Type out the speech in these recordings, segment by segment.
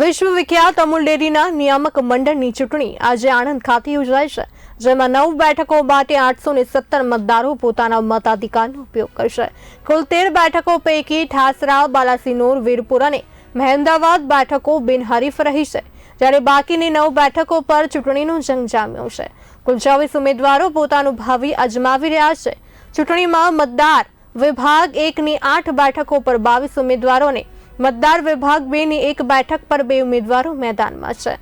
વિશ્વ વિખ્યાત અમૂલ ડેરીના નિયામક મંડળની ચૂંટણી આજે આણંદ ખાતે યોજાય છે, જેમાં નવ બેઠકો માટે આઠસો ને સત્તર મતદારો પોતાના મતાધિકારનો ઉપયોગ કરશે. કુલ તેર બેઠકો પૈકી ઠાસરા બાલાસિનોર, વીરપુર અને મહેમદાવાદ બેઠકો બિનહરીફ રહી છે, જ્યારે બાકીની નવ બેઠકો પર ચૂંટણીનો જંગ જામ્યો છે. કુલ ચોવીસ ઉમેદવારો પોતાનું ભાવિ અજમાવી રહ્યા છે. ચૂંટણીમાં મતદાર વિભાગ એકની આઠ બેઠકો પર બાવીસ ઉમેદવારોને મતદાર વિભાગ બે ની એક બેઠક પર બે ઉમેદવારો મેદાનમાં છે.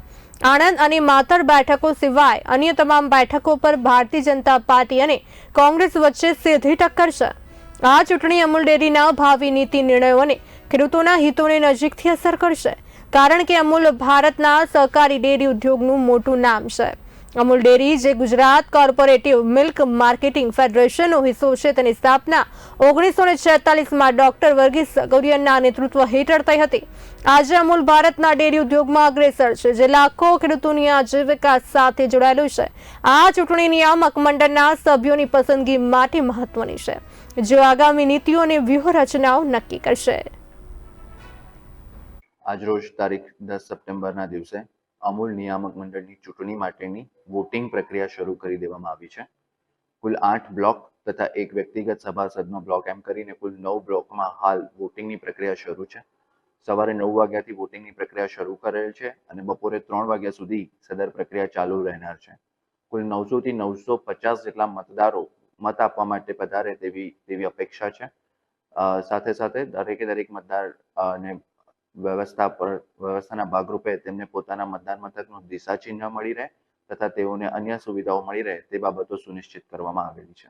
આણંદ અને માતર બેઠકો સિવાય અન્ય તમામ બેઠકો પર ભારતીય જનતા પાર્ટી અને કોંગ્રેસ વચ્ચે સીધી ટક્કર છે. આ ચૂંટણી અમૂલ ડેરીના ભાવિ નીતિ નિર્ણયો ખેડૂતોના હિતોને નજીકથી અસર કરશે, કારણ કે અમૂલ ભારતના સહકારી ડેરી ઉદ્યોગનું મોટું નામ છે. અમૂલ ડેરી જે ગુજરાત કોર્પોરેટિવ મિલ્ક માર્કેટિંગ ફેડરેશનનો હિસ્સો છે તેની સ્થાપના ઓગણીસો ને છેતાલીસમાં ડોક્ટર વર્ગીસ કુરિયનના નેતૃત્વ હેઠળ થઈ હતી. આજે અમૂલ ભારતના ડેરી ઉદ્યોગમાં અગ્રેસર છે, જે લાખો ખેડૂતોની આજીવિકા સાથે જોડાયેલું છે. આ ચૂંટણી નિયામક મંડળના સભ્યોની પસંદગી માટે મહત્વની છે. જેઓ આગામી નીતિઓ અને વ્યૂહરચનાઓ નક્કી કરશે. આજરોજ તારીખ દસ સપ્ટેમ્બરના દિવસે અમૂલ નિયામક મંડળની ચૂંટણી માટેની વોટિંગ પ્રક્રિયા શરૂ કરી દેવામાં આવી છે. કુલ આઠ બ્લોક તથા એક વ્યક્તિગત સભાસદનો બ્લોક એમ કરીને કુલ નવ બ્લોકમાં હાલ વોટિંગની પ્રક્રિયા શરૂ છે. સવારે નવ વાગ્યાથી વોટિંગની પ્રક્રિયા શરૂ કરેલ છે અને બપોરે ત્રણ વાગ્યા સુધી સદર પ્રક્રિયા ચાલુ રહેનાર છે. કુલ નવસોથી નવસો પચાસ જેટલા મતદારો મત આપવા માટે પધારે તેવી તેવી અપેક્ષા છે. સાથે સાથે દરેકે દરેક મતદાર અ, ને વ્યવસ્થા પર, વ્યવસ્થાના ભાગરૂપે તેમને પોતાના મતદાન મથકનું દિશા ચિહ્ન મળી રહે તથા તેઓને અન્ય સુવિધાઓ મળી રહે તે બાબતો સુનિશ્ચિત કરવામાં આવેલી છે.